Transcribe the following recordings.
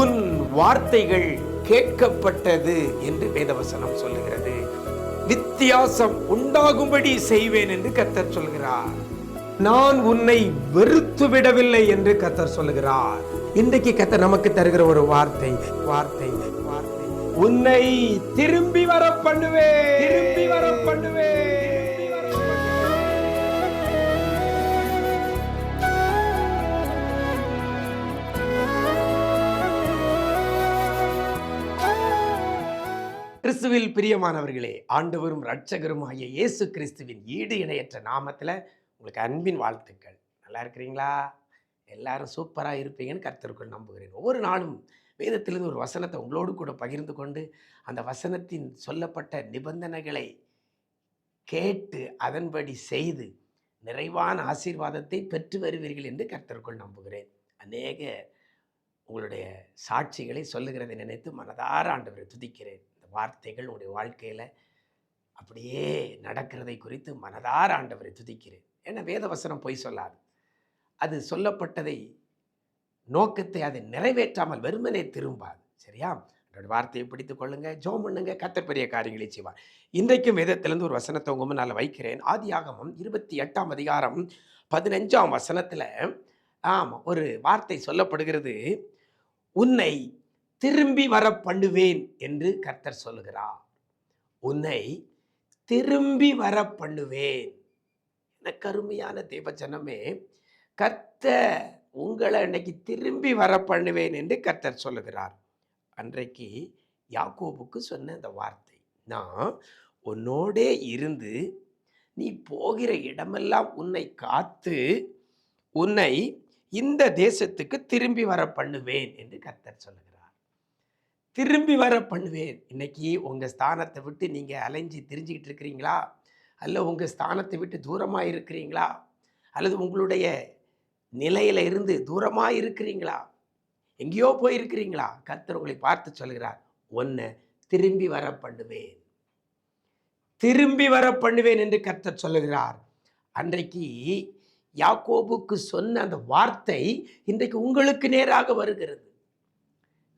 உன் வார்த்தைகள் கேட்கப்பட்டது என்று வேதவசனம் சொல்லுகிறது. வித்தியாசம் உண்டாகும்படி செய்வேன் என்று கத்தர் சொல்கிறார். நான் உன்னை வெறுத்து விடவில்லை என்று கத்தர் சொல்லுகிறார். இன்றைக்கு கத்தர் நமக்கு தருகிற ஒரு வார்த்தை வார்த்தை வார்த்தை. உன்னை திரும்பி வர பண்ணுவே திரும்பி வர பண்ணுவே கிறிஸ்துவில் பிரியமானவர்களே ஆண்டவரும் ரட்சகரும் ஆகிய இயேசு கிறிஸ்துவின் ஈடு இணையற்ற நாமத்தில் உங்களுக்கு அன்பின் வாழ்த்துக்கள். நல்லா இருக்கிறீங்களா? எல்லாரும் சூப்பராக இருப்பீங்கன்னு கர்த்தருக்குள் நம்புகிறேன். ஒவ்வொரு நாளும் வேதத்திலிருந்து ஒரு வசனத்தை உங்களோடு கூட பகிர்ந்து கொண்டு அந்த வசனத்தின் சொல்லப்பட்ட நிபந்தனைகளை கேட்டு அதன்படி செய்து நிறைவான ஆசீர்வாதத்தை பெற்று வருவீர்கள் என்று கர்த்தருக்குள் நம்புகிறேன். அநேக உங்களுடைய சாட்சிகளை சொல்லுகிறதை நினைத்து மனதார ஆண்டவரை துதிக்கிறேன். வார்த்தைகள் உங்களுடைய வாழ்க்கையில் அப்படியே நடக்கிறதை குறித்து மனதார ஆண்டவரை துதிக்கிறேன். ஏன்னா வேதவசனம் பொய் சொல்லாது. அது சொல்லப்பட்டதை நோக்கத்தை அதை நிறைவேற்றாமல் வெறுமனே திரும்பாது. சரியா? என்னோட வார்த்தையை பிடித்து கொள்ளுங்க. ஜோம் பண்ணுங்க. கத்தர் பெரிய காரியங்களை செய்வார். இன்றைக்கும் வேதத்திலிருந்து ஒரு வசனத்தை உங்க முன்னால் வைக்கிறேன். ஆதியாகமம் இருபத்தி எட்டாம் அதிகாரம் பதினஞ்சாம் வசனத்தில் ஆமாம் ஒரு வார்த்தை சொல்லப்படுகிறது. உன்னை திரும்பி வர பண்ணுவேன் என்று கர்த்தர் சொல்லுகிறார். உன்னை திரும்பி வர பண்ணுவேன் என கருமையான தேவச்சனமே கர்த்த உங்களை இன்னைக்கு திரும்பி வர பண்ணுவேன் என்று கர்த்தர் சொல்லுகிறார். அன்றைக்கு யாக்கோபுக்கு சொன்ன அந்த வார்த்தை நான் உன்னோடே இருந்து நீ போகிற இடமெல்லாம் உன்னை காத்து உன்னை இந்த தேசத்துக்கு திரும்பி வர பண்ணுவேன் என்று கர்த்தர் சொல்லுகிறார். திரும்பி வர பண்ணுவேன். இன்னைக்கு உங்கள் ஸ்தானத்தை விட்டு நீங்கள் அலைஞ்சு தெரிஞ்சுக்கிட்டு இருக்கிறீங்களா? அல்ல உங்கள் ஸ்தானத்தை விட்டு தூரமாக இருக்கிறீங்களா? அல்லது உங்களுடைய நிலையில இருந்து தூரமாக இருக்கிறீங்களா? எங்கேயோ போயிருக்கிறீங்களா? கர்த்தர் உங்களை பார்த்து சொல்கிறார் ஒன்று திரும்பி வர பண்ணுவேன். திரும்பி வர பண்ணுவேன் என்று கர்த்தர் சொல்லுகிறார். அன்றைக்கு யாக்கோபுக்கு சொன்ன அந்த வார்த்தை இன்றைக்கு உங்களுக்கு நேராக வருகிறது.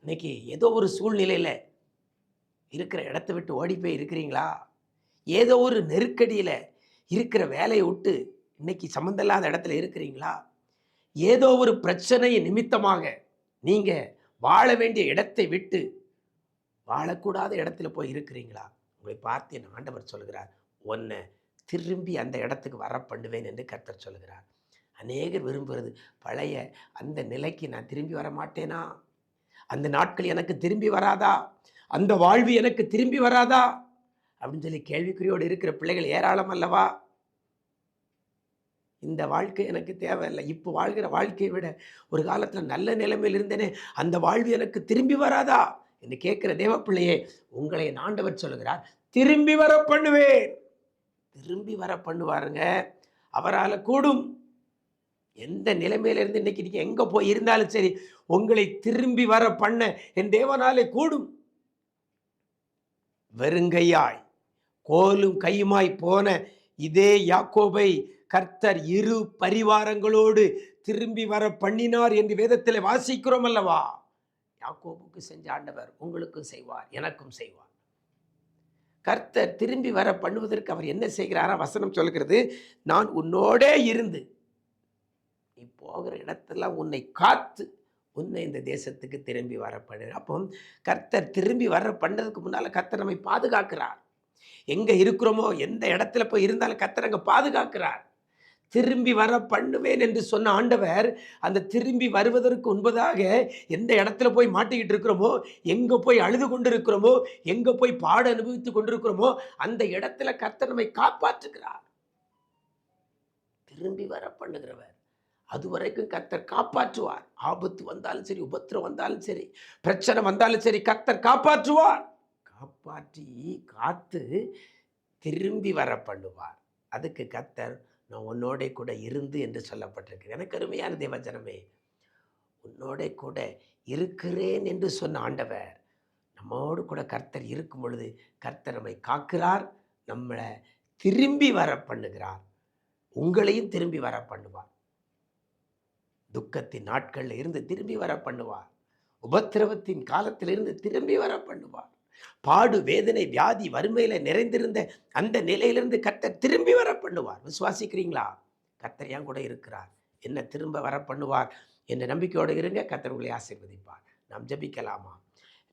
இன்னைக்கு ஏதோ ஒரு சூழ்நிலையில் இருக்கிற இடத்த விட்டு ஓடி போய் இருக்கிறீங்களா? ஏதோ ஒரு நெருக்கடியில் இருக்கிற வேலையை விட்டு இன்னைக்கு சம்மந்தமில்லாத இடத்துல இருக்கிறீங்களா? ஏதோ ஒரு பிரச்சனை நிமித்தமாக நீங்கள் வாழ வேண்டிய இடத்தை விட்டு வாழக்கூடாத இடத்துல போய் இருக்கிறீங்களா? உங்களை பார்த்து என் ஆண்டவர் சொல்கிறார் உன்னை திரும்பி அந்த இடத்துக்கு வர பண்ணுவேன் என்று கர்த்தர் சொல்கிறார் அநேகர் விரும்புகிறது பழைய அந்த நிலைக்கு நான் திரும்பி வர மாட்டேனா அந்த நாட்கள் எனக்கு திரும்பி வராதா? அந்த வாழ்வு எனக்கு திரும்பி வராதா? அப்படின்னு சொல்லி கேள்விக்குறியோடு இருக்கிற பிள்ளைகள் ஏராளம் அல்லவா? இந்த வாழ்க்கை எனக்கு தேவையில்லை. இப்போ வாழ்கிற வாழ்க்கையை விட ஒரு காலத்தில் நல்ல நிலைமையில் இருந்தேனே அந்த வாழ்வு எனக்கு திரும்பி வராதா? என்று கேட்கிற தேவப்பிள்ளையே உங்களை என் ஆண்டவர் சொல்லுகிறார் திரும்பி வர பண்ணுவேன். திரும்பி வர பண்ணுவாருங்க. அவரால் கூடும். எந்த நிலைமையில இருந்து இன்னைக்கு நீங்க எங்க போய் இருந்தாலும் சரி உங்களை திரும்பி வர பண்ண என் தேவனாலே கூடும். வெறுங்கையாய் கோலும் கையுமாய் போன இதே யாக்கோபை கர்த்தர் இரு பரிவாரங்களோடு திரும்பி வர பண்ணினார் என்று வேதத்தில் வாசிக்கிறோம் அல்லவா? யாக்கோபுக்கு செஞ்ச ஆண்டவர் உங்களுக்கும் செய்வார் எனக்கும் செய்வார். கர்த்தர் திரும்பி வர பண்ணுவதற்கு அவர் என்ன செய்கிறாரா? வசனம் சொல்கிறது நான் உன்னோடே இருந்து நீ போகிற இடத்துல உன்னை காத்து உன்னை இந்த தேசத்துக்கு திரும்பி வர பண்ணு அப்போ கர்த்தர் திரும்பி வர பண்ணதுக்கு முன்னால் கர்த்தர் நம்மை பாதுகாக்கிறார். எங்கே இருக்கிறோமோ எந்த இடத்துல போய் இருந்தாலும் கர்த்தர் அங்கே பாதுகாக்கிறார். திரும்பி வர பண்ணுவேன் என்று சொன்ன ஆண்டவர் அந்த திரும்பி வருவதற்கு முன்பதாக எந்த இடத்துல போய் மாட்டிக்கிட்டு இருக்கிறோமோ எங்கே போய் அழுது கொண்டு இருக்கிறோமோ எங்கே போய் பாட அனுபவித்து கொண்டிருக்கிறோமோ அந்த இடத்துல கர்த்தர் நம்மை காப்பாற்றுகிறார். திரும்பி வர பண்ணுகிறவர். அது வரைக்கும் கர்த்தர் காப்பாற்றுவார். ஆபத்து வந்தாலும் சரி உபத்திரம் வந்தாலும் சரி பிரச்சனை வந்தாலும் சரி கர்த்தர் காப்பாற்றுவார். காப்பாற்றி காத்து திரும்பி வர பண்ணுவார் அதுக்கு கர்த்தர் நான் உன்னோட கூட இருந்து என்று சொல்லப்பட்டிருக்கு எனக்கு அருமையான தேவஜனமே உன்னோட கூட இருக்கிறேன் என்று சொன்ன ஆண்டவர் நம்மோடு கூட கர்த்தர் இருக்கும் பொழுது கர்த்தர் நம்மை காக்கிறார் நம்மளை திரும்பி வர பண்ணுகிறார் உங்களையும் திரும்பி வர பண்ணுவார் துக்கத்தின் நாட்களில் இருந்து திரும்பி வர பண்ணுவார் உபத்திரவத்தின் காலத்திலிருந்து திரும்பி வர பண்ணுவார் பாடு வேதனை வியாதி வறுமையில் நிறைந்திருந்த அந்த நிலையிலிருந்து கர்த்தர் திரும்பி வர பண்ணுவார் விசுவாசிக்கிறீங்களா கர்த்தர் கூட இருக்கிறார். என்ன திரும்ப வர பண்ணுவார் என்ற நம்பிக்கையோடு இருங்க. கர்த்தர் உங்களை ஆசீர்வதிப்பார். நாம் ஜபிக்கலாமா?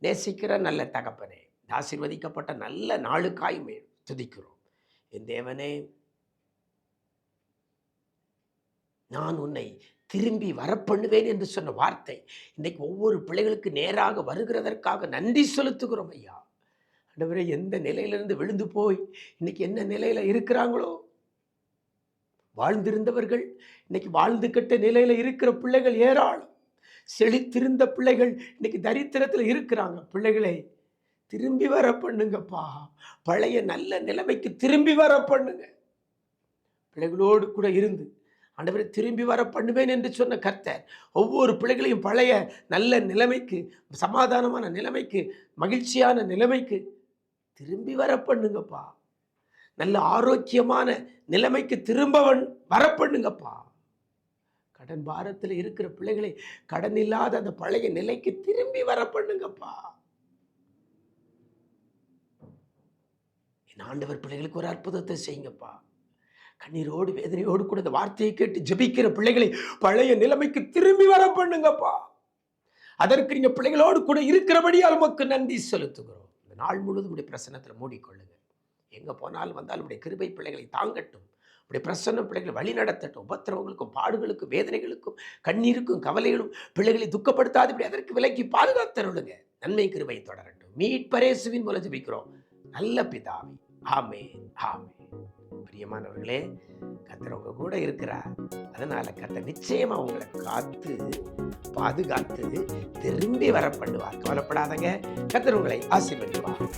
நேசிக்கிற நல்ல தகப்பனே ஆசீர்வதிக்கப்பட்ட நல்ல நாளுக்காய் துதிக்கிறோம். என் தேவனே நான் உன்னை திரும்பி வரப்பண்ணுவேன் என்று சொன்ன வார்த்தை இன்னைக்கு ஒவ்வொரு பிள்ளைகளுக்கு நேராக வருகிறதற்காக நன்றி செலுத்துகிறோம் ஐயா. ஆண்டவரே எந்த நிலையிலிருந்து விழுந்து போய் இன்னைக்கு என்ன நிலையில் இருக்கிறாங்களோ? வாழ்ந்திருந்தவர்கள் இன்னைக்கு வாழ்ந்து கட்ட நிலையில் இருக்கிற பிள்ளைகள் ஏராளம். செழித்திருந்த பிள்ளைகள் இன்னைக்கு தரித்திரத்தில் இருக்கிறாங்க. பிள்ளைகளை திரும்பி வர பண்ணுங்கப்பா பழைய நல்ல நிலைமைக்கு திரும்பி வர பண்ணுங்க பிள்ளைகளோடு கூட இருந்து ஆண்டவரை திரும்பி வர பண்ணுவேன் என்று சொன்ன கர்த்தர் ஒவ்வொரு பிள்ளைகளையும் பழைய நல்ல நிலைமைக்கு சமாதானமான நிலைமைக்கு மகிழ்ச்சியான நிலைமைக்கு திரும்பி வர பண்ணுங்கப்பா. நல்ல ஆரோக்கியமான நிலைமைக்கு திரும்ப வர பண்ணுங்கப்பா. கடன் பாரத்தில் இருக்கிற பிள்ளைகளை கடன் இல்லாத அந்த பழைய நிலைக்கு திரும்பி வர பண்ணுங்கப்பா. என் ஆண்டவர் பிள்ளைகளுக்கு ஒரு அற்புதத்தை செய்யுங்கப்பா. கண்ணீரோடு வேதனையோடு கூட இந்த வார்த்தையை கேட்டு ஜபிக்கிற பிள்ளைகளை பழைய நிலைமைக்கு திரும்பி வர பண்ணுங்கப்பா. அதற்கு நீங்க பிள்ளைகளோடு கூட இருக்கிறபடியால் உமக்கு நன்றி செலுத்துகிறோம். இந்த நாள் முழுவதும் உடைய பிரசன்னத்தில் மூடிக்கொள்ளுங்க. எங்க போனாலும் வந்தாலும் உடைய கிருபை பிள்ளைகளை தாங்கட்டும். உடைய பிரசன்ன பிள்ளைகளை வழி நடத்தட்டும். உபத்திரவங்களுக்கும் பாடுகளுக்கும் வேதனைகளுக்கும் கண்ணீருக்கும் கவலைகளும் பிள்ளைகளை துக்கப்படுத்தாது இப்படி அதற்கு விலைக்கு பாதுகாத்தருளுங்க நன்மை கிருபை தொடரட்டும். மீட்பரேசுவின் மூலம் ஜெபிக்கிறோம். நல்ல பிதாவி. ஆமே ஆமே பிரியமானவர்களே கத்தர் உங்க கூட இருக்கிறார். அதனால கத்த நிச்சயமா உங்களை காத்து பாதுகாத்து திரும்பி வர பண்ணுவார் கவலைப்படாதங்க. கத்தர் உங்களை ஆசீர்வதிப்பார்.